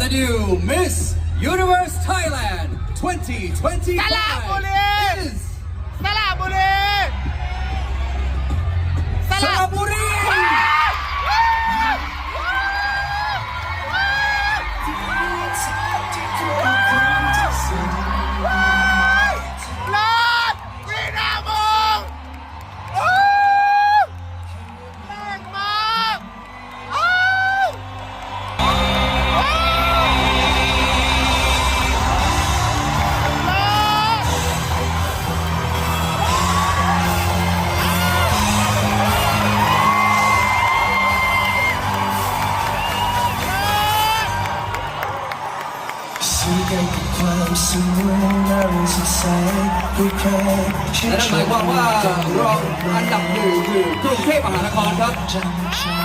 And the new Miss Universe Thailand 2025 is สู้กันกับความสวยน่ารู้สดใสด้วยใครชื่นและนั่นหมายมความว่ารองอันดับหนึ่งคือกรุงเทพมหานครครับจันทร์เช้า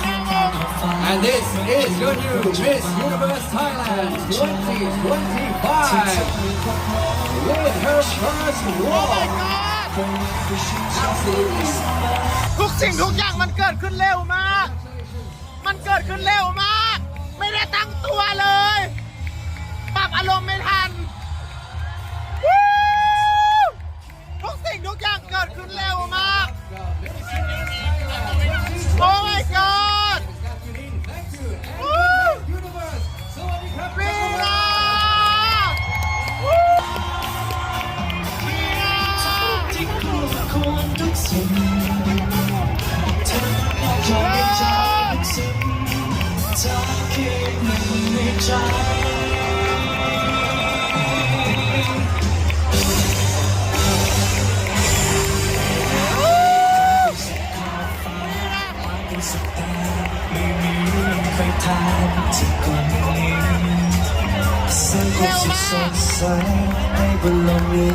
แค่แค่ขอบ And this is your new Miss Universe Thailand 2025 with her first walk. Absolutely ทุกสิ่งทุกอย่างมันเกิดขึ้นเร็วมาก มันเกิดขึ้นเร็วมาก ไม่ได้ตั้งตัวเลย งในใจไม่มีใครทานที่คนนี้ สังคมสุดสดใสให้บนโลกนี้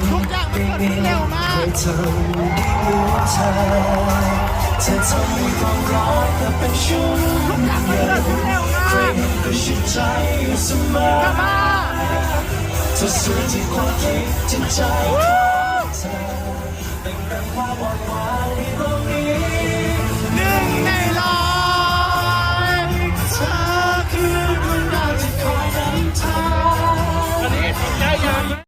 ไม่มีใครทำดีเหมือนเธอทำให้ความร้อนเธอเป็นชุ่มขึ้นใครก็ชื่นใจอยู่เสมอเธอสวยที่ความคิดจิตใจของเธเป็นแรงความหวัง